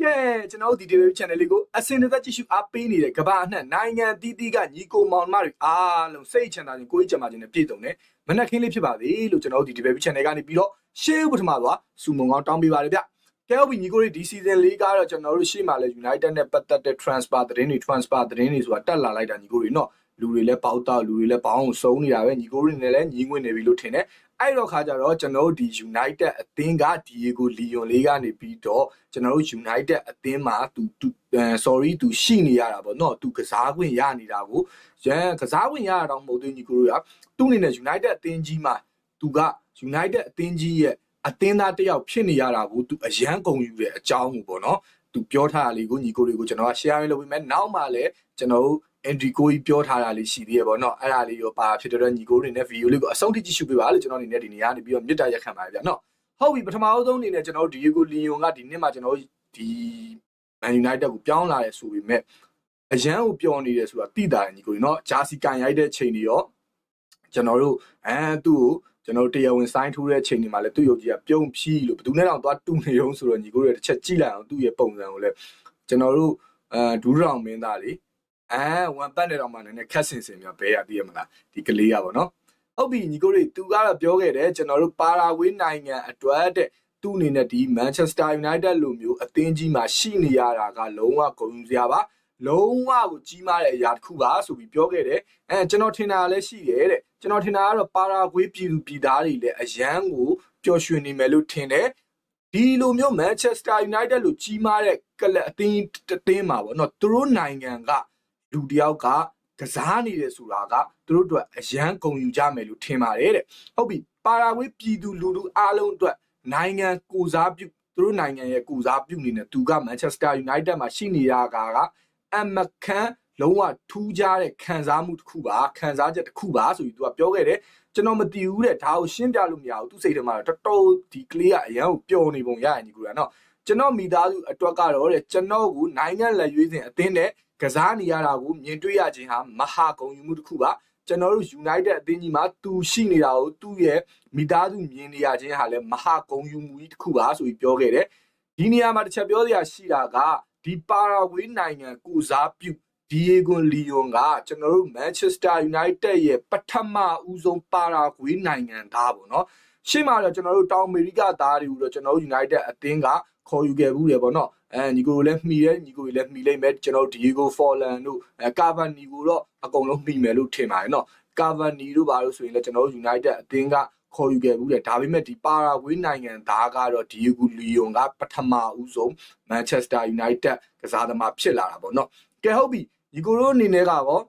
ကဲကျွန်တော်တို့ဒီ TV channel လေးကိုအစင်တသက်ကြည့်ရှုအားပေးနေတဲ့ကမ္ဘာအနှံ့နိုင်ငံအသီးသီးကညီကိုမောင်နှမတွေအားလုံးစိတ်ချမ်းသာခြင်းကိုယ်ကြီးချမ်းသာခြင်းနဲ့ပြည့်စုံတယ်မနက်ခင်းလေးဖြစ်ပါသေးလို့ကျွန်တော်တို့ဒီ TV channel ကနေပြီးတော့ရှေးဥပထမသွားစူမုံကောင်းတောင်းပေးပါတယ်ဗျကဲဟုတ်ပြီညီကိုတွေဒီ season လေးကတော့ကျွန်တော်တို့ရှေ့မှာလဲ United နဲ့ပတ်သက်တဲ့ transfer သတင်းတွေ transfer သတင်းတွေဆိုတာတက်လာလိုက်တာညီကိုတွေနော် လူတွေလည်းပေါက်တော့လူတွေလည်းပေါင်းအောင်စုံနေတာပဲညီကိုတွေနဲ့လည်းညီငွေ့နေပြီလို့ထင်တယ်အဲ့တော့ခါကြတော့ကျွန်တော်တို့ဒီ United အသင်းက Diego Leon လေးကနေပြီးတော့ကျွန်တော်တို့ United အသင်းမှာသူသူအဲ sorry သူရှိနေရတာပေါ့နော်သူကစားခွင့်ရနေတာကိုရန်ကစားခွင့်ရတာတော့မဟုတ်သေးဘူးညီကိုတို့ကသူ့အနေနဲ့ United အသင်းကြီးမှာသူက United အသင်းကြီးရဲ့အသင်းသားတစ်ယောက်ဖြစ်နေရတာကိုသူအရန်ကုန်ယူတဲ့အကြောင်းကိုပေါ့နော်သူပြောထားတာလေးကိုညီကိုတွေကိုကျွန်တော်က share လုပ်ပေးမယ်နောက်မှလည်းကျွန်တော်တို့ entry ကိုကြီးပြောထားတာလေးရှိသေးရပေါ့နော်အဲ့ဒါလေးရောပါဖြစ်တဲ့ညီကိုတွေနဲ့ video လေးကိုအဆုံးထိကြည့်ရှုပေးပါလို့ကျွန်တော်အနေနဲ့ဒီနေရာနေပြီးတော့မြစ်တာရက်ခံပါတယ်ဗျာနော်ဟုတ်ပြီပထမအဆုံးအနေနဲ့ကျွန်တော်တို့ Diego Leon ကဒီနှစ်မှာကျွန်တော်တို့ဒီ Man United ကိုပြောင်းလာတယ်ဆိုပေမဲ့အရန်ကိုပြောနေတယ်ဆိုတာသိတာညီကိုတွေနော်ဂျာစီကန်ရိုက်တဲ့ချိန်တွေရောကျွန်တော်တို့အဲသူ့ကိုကျွန်တော်တို့တရားဝင် sign ထိုးတဲ့ချိန်တွေမှာလည်းသူ့ရုပ်ကြီးကပြုံးဖြီးလို့ဘယ်သူနဲ့တော့သွားတူနေအောင်ဆိုတော့ညီကိုတွေတစ်ချက်ကြည့်လိုက်အောင်သူ့ရဲ့ပုံစံကိုလည်းကျွန်တော်တို့အဲဒူးရောင်မင်းသားလေး အဲဝန်ပတ်နေတော့မှလည်းခက်စင်စင်များဘဲရသိရမလားဒီကလေးရပါတော့ဟုတ်ပြီညီကိုတွေသူကတော့ပြောခဲ့တယ်ကျွန်တော်တို့ပါရာဂွေးနိုင်ငံအတွက်တဲ့သူ့အနေနဲ့ဒီ Manchester United လိုမျိုးအသင်းကြီးမှာရှိနေရတာကလုံးဝဂုဏ်ယူစရာပါလုံးဝကိုကြီးမားတဲ့အရာတစ်ခုပါဆိုပြီးပြောခဲ့တယ်အဲကျွန်တော်ထင်တာလည်းရှိတယ်တဲ့ကျွန်တော်ထင်တာကတော့ပါရာဂွေးပြည်သူပြည်သားတွေလည်းအရန်ကိုပျော်ရွှင်နေမယ်လို့ထင်တယ်ဒီလိုမျိုး Manchester United လို့ကြီးမားတဲ့ကလပ်အသင်းတစ်သင်းမှာပေါ့နော်သူတို့နိုင်ငံက လူတယောက်ကကစားနေတယ်ဆိုတာကသူတို့အတွက်အရန်ဂုဏ်ယူကြမယ်လို့ထင်ပါတယ်တဲ့ဟုတ်ပြီပါရာဂွေးပြည်သူလူထုအားလုံးအတွက်နိုင်ငံကိုစားပြုသူတို့နိုင်ငံရဲ့ကိုစားပြုနေတယ်သူက Manchester United မှာရှိနေရတာကအမခန်းလုံးဝထူးခြားတဲ့ခံစားမှုတစ်ခုပါခံစားချက်တစ်ခုပါဆိုပြီးသူကပြောခဲ့တယ်ကျွန်တော်မတည်ဘူးတဲ့ဒါကိုရှင်းပြလို့မရဘူးသူစိတ်ထဲမှာတော်တော်ဒီကလေးကအရန်ကိုပျော်နေပုံရရင်ကြီးကူတာနော်ကျွန်တော်မိသားစုအတွက်ကတော့တဲ့ကျွန်တော်ကိုနိုင်ငံလက်ရွေးစဉ်အသင်းနဲ့ ကစားနေရတာကိုမြင်တွေ့ရခြင်းဟာမဟာဂုဏ်ယူမှုတစ်ခုပါကျွန်တော်တို့ United အသင်းကြီးမှာသူရှိနေတာကိုသူ့ရဲ့မိသားစုမြင်နေရခြင်းဟာလည်းမဟာဂုဏ်ယူမှုကြီးတစ်ခုပါဆိုပြီးပြောခဲ့တယ်ဒီနေရာမှာတစ်ချက်ပြောစရာရှိတာကဒီပါရာဂွေးနိုင်ငံကိုစားပြုဒီယေဂွန်လီယွန်ကကျွန်တော်တို့ Manchester United ရဲ့ပထမဦးဆုံးပါရာဂွေးနိုင်ငံသားပေါ့နော်ရှေ့မှာတော့ကျွန်တော်တို့တောင်အမေရိကသားတွေကိုတော့ကျွန်တော်တို့ United အသင်းကခေါ်ယူခဲ့ဘူးလေပေါ့နော် အဲညီကိုလည်းမှီတယ်ညီကိုလည်းမှီလိုက်မယ်ကျွန်တော်တို့ Diego Forlan တို့အဲ Cavani ကိုတော့အကုန်လုံးမှီမယ်လို့ထင်ပါတယ်နော် Cavani တို့ဘာလို့ဆိုရင်လည်းကျွန်တော်တို့ United အသင်းကခေါ်ယူခဲ့ဘူးလေဒါပေမဲ့ဒီပါရာဂွေးနိုင်ငံသားကတော့ Diego Leon ကပထမဦးဆုံး Manchester United ကစားသမားဖြစ်လာတာပေါ့နော်ကဲဟုတ်ပြီညီကိုတို့အနေနဲ့ကတော့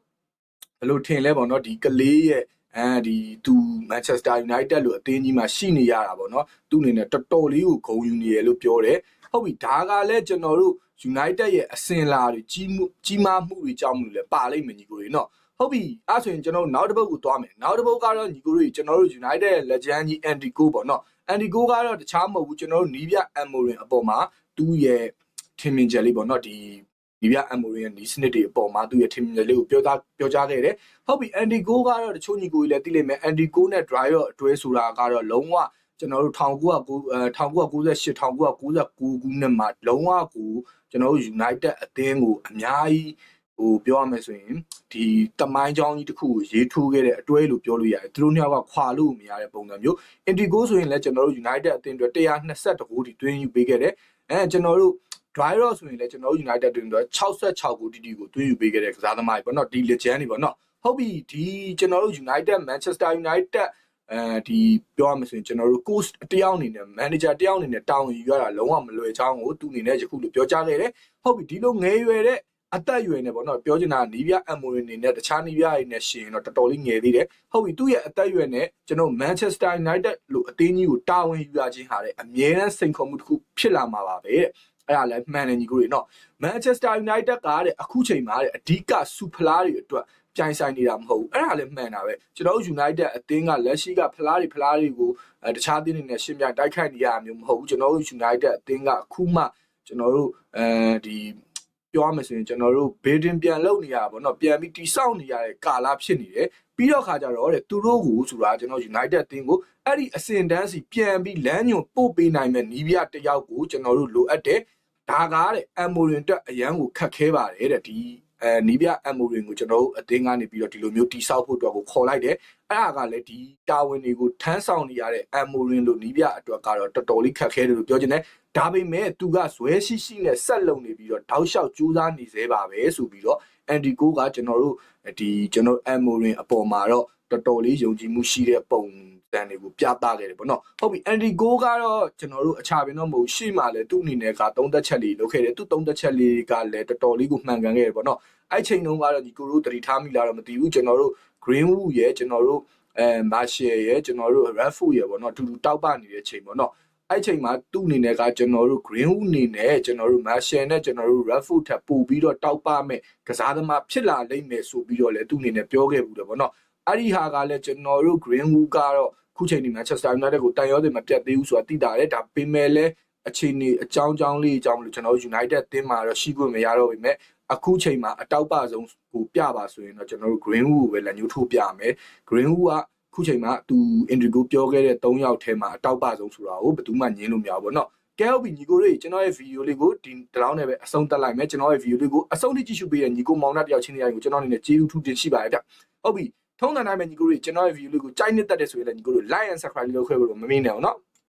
ဘယ်လိုထင်လဲပေါ့နော်ဒီကလေးရဲ့ အဲဒီသူ Manchester United လို့အသင်းကြီးမှာရှိနေရတာပေါ့နော်သူ့အနေနဲ့တော်တော်လေးကိုဂုဏ်ယူနေရလို့ပြောတယ်ဟုတ်ပြီဒါကလည်းကျွန်တော်တို့ United ရဲ့အစင်လာတွေကြီးမှုကြီးမားမှုတွေကြောင့်မလို့လဲပါလိမ့်မယ်ညီကိုတွေနော်ဟုတ်ပြီအဲ့ဆိုရင်ကျွန်တော်နောက်တစ်ပုတ်ကိုသွားမယ်နောက်တစ်ပုတ်ကတော့ညီကိုတွေကျွန်တော်တို့ United ရဲ့ legend ကြီး Andy Cole ပေါ့နော် Andy Cole ကတော့တခြားမဟုတ်ဘူးကျွန်တော်တို့နီးပြ Amorin အပေါ်မှာသူ့ရဲ့ထင်မြင်ချက်လေးပေါ့နော်ဒီ ဒီပြ Amorin ရဲ့နီးစနစ်တွေအပေါ်မှာသူ့ရဲ့ထင်မြင်ချက်လေးကိုပြောသားပြောကြားခဲ့တယ်ဟုတ်ပြီ Andy Cole ကတော့တချို့ညီကိုတွေလည်းသိလိမ့်မယ် Andy Cole နဲ့ Driver အတွဲဆိုတာကတော့လုံးဝကျွန်တော်တို့1998 1999ခုနှစ်မှာလုံးဝကိုကျွန်တော်တို့ United အသင်းကိုအများကြီးဟိုပြောရမယ်ဆိုရင်ဒီတမိုင်းချောင်းကြီးတစ်ခုကိုရေးထိုးခဲ့တဲ့အတွဲလို့ပြောလို့ရတယ်သူတို့နှစ်ယောက်ကခွာလို့မရတဲ့ပုံစံမျိုး Indigo ဆိုရင်လည်းကျွန်တော်တို့ United အသင်းအတွက်122ဂိုးဒီတွင်းယူပေးခဲ့တယ်အဲကျွန်တော်တို့ dry rock ဆိုရင်လည်းကျွန်တော်တို့ United တွင်တော့66ဂိုးတီတီကိုတွင်းယူပေးခဲ့တဲ့ကစားသမားတွေပေါ့နော်ဒီ legend တွေပေါ့နော်ဟုတ်ပြီဒီကျွန်တော်တို့ United Manchester United အဲဒီပြောရမယ်ဆိုရင်ကျွန်တော်တို့ coach တယောက်အနေနဲ့ manager တယောက်အနေနဲ့တောင်းယူရတာလုံးဝမလွယ်ချောင်းကိုသူအနေနဲ့ယခုလိုပြောကြားခဲ့တယ်ဟုတ်ပြီဒီလိုငယ်ရွယ်တဲ့အသက်အရွယ်နဲ့ပေါ့နော်ပြောချင်တာနီးပြအမိုရင်နေနဲ့တခြားနီးပြတွေနဲ့ရှင်ရင်တော့တော်တော်လေးငယ်သေးတယ်ဟုတ်ပြီသူ့ရဲ့အသက်အရွယ်နဲ့ကျွန်တော် Manchester United လို့အသင်းကြီးကိုတာဝန်ယူရခြင်းဟာလည်းအမြဲတမ်းစိန်ခေါ်မှုတစ်ခုဖြစ်လာမှာပါပဲတဲ့ အဲ့ဒါလည်းမှန်တယ်ညီကိုတွေနော် Manchester United ကတဲ့အခုချိန်မှာတဲ့အဓိကစူဖလားတွေအတွက်ပြိုင်ဆိုင်နေတာမဟုတ်ဘူးအဲ့ဒါလည်းမှန်တာပဲကျွန်တော်တို့ United အသင်းကလက်ရှိကဖလားတွေဖလားတွေကိုတခြားသင်းတွေနဲ့ရှင်းပြတိုက်ခိုက်နေရတာမျိုးမဟုတ်ဘူးကျွန်တော်တို့ United အသင်းကအခုမှကျွန်တော်တို့အဲဒီပြောရမယ်ဆိုရင်ကျွန်တော်တို့ဘေဒင်ပြန်လုပ်နေရတာပေါ့နော်ပြန်ပြီးတိဆောက်နေရတဲ့ကာလဖြစ်နေတယ်ပြီးတော့ခါကြတော့တဲ့သူတို့ကိုဆိုတာကျွန်တော် United အသင်းကိုအဲ့ဒီအစင်တန်းစီပြန်ပြီးလမ်းညွန်ပို့ပေးနိုင်မဲ့နီးပြတယောက်ကိုကျွန်တော်တို့လိုအပ်တယ် ဒါကားတဲ့အမ်မိုရင်တက်အရန်ကိုခတ်ခဲပါတယ်တဲ့ဒီအဲနီးပြအမ်မိုရင်ကိုကျွန်တော်တို့အသင်းကနေပြီးတော့ဒီလိုမျိုးတိဆောက်ဖို့အတွက်ကိုခေါ်လိုက်တယ်အဲ့ဒါကလည်းဒီတာဝန်တွေကိုထမ်းဆောင်နေရတဲ့အမ်မိုရင်လို့နီးပြအတွက်ကတော့တော်တော်လေးခက်ခဲတယ်လို့ပြောချင်တယ်ဒါပေမဲ့သူကဇွဲရှိရှိနဲ့ဆက်လုံနေပြီးတော့တောက်လျှောက်ကြိုးစားနေသေးပါပဲဆိုပြီးတော့အန်ဒီကိုကကျွန်တော်တို့ဒီကျွန်တော်အမ်မိုရင်အပေါ်မှာတော့တော်တော်လေးယုံကြည်မှုရှိတဲ့ပုံ တန်တွေကိုပြသခဲ့တယ်ပေါ့နော်ဟုတ်ပြီအန်ဒီကိုကတော့ကျွန်တော်တို့အခြားပင်တော့မဟုတ်ရှေ့မှာလည်းသူ့အနေနဲ့ကသုံးသက်ချက်လေးလုပ်ခဲ့တယ်သူသုံးသက်ချက်လေးကလည်းတော်တော်လေးကိုမှန်ကန်ခဲ့တယ်ပေါ့နော်အဲ့ချိန်တုန်းကတော့ဒီကိုတို့တတိထားမိလားတော့မသိဘူးကျွန်တော်တို့ Greenwood ရဲ့ကျွန်တော်တို့အဲ Martial ရဲ့ကျွန်တော်တို့ Redfoot ရဲ့ပေါ့နော်အတူတူတောက်ပနေတဲ့ချိန်ပေါ့နော်အဲ့ချိန်မှာသူ့အနေနဲ့ကကျွန်တော်တို့ Greenwood အနေနဲ့ကျွန်တော်တို့ Martial နဲ့ကျွန်တော်တို့ Redfoot ထပ်ပို့ပြီးတော့တောက်ပမဲ့ကစားသမားဖြစ်လာလိမ့်မယ်ဆိုပြီးတော့လည်းသူ့အနေနဲ့ပြောခဲ့ဘူးတယ်ပေါ့နော်အဲ့ဒီဟာကလည်းကျွန်တော်တို့ Greenwood ကတော့ ခုချိန်ဒီ Manchester United ကိုတန်ရောတယ်မပြတ်သေးဘူးဆိုတာသိတာလေဒါပေမဲ့လည်းအခြေအနေအကြောင်းကြောင်းလေးအကြောင်းလို့ကျွန်တော်တို့ United တင်းမှာတော့ရှိခွင့်မရတော့ပေမဲ့အခုချိန်မှာအတောက်ပဆုံးကိုပြပါဆိုရင်တော့ကျွန်တော်တို့ Greenwood ကိုပဲလက်ညှိုးထိုးပြမယ် Greenwood ကခုချိန်မှာသူ Indigo ပြောခဲ့တဲ့၃ယောက်ထဲမှာအတောက်ပဆုံးဆိုတာကိုဘယ်သူမှညင်းလို့မရဘူးပေါ့နော်ကဲဟုတ်ပြီညီကိုတွေကျွန်တော်ရဲ့ဗီဒီယိုလေးကိုဒီတလောင်းနဲ့ပဲအဆုံးသတ်လိုက်မယ်ကျွန်တော်ရဲ့ဗီဒီယိုလေးကိုအဆုံးထိကြည့်ရှုပေးတဲ့ညီကိုမောင်နှတယောက်ချင်းတရားကိုကျွန်တော်အနေနဲ့ကျေးဇူးထူးတင်ရှိပါတယ်ဗျဟုတ်ပြီ ထုံးစံတိုင်းပဲညီကိုတွေကျွန်တော်ရဲ့ဗီဒီယိုလေးကိုကြိုက်နှစ်သက်တယ်ဆိုရင်လည်းညီကိုတို့ like and subscribe လုပ်ခဲ့ဖို့မမေ့နဲ့အောင်နော်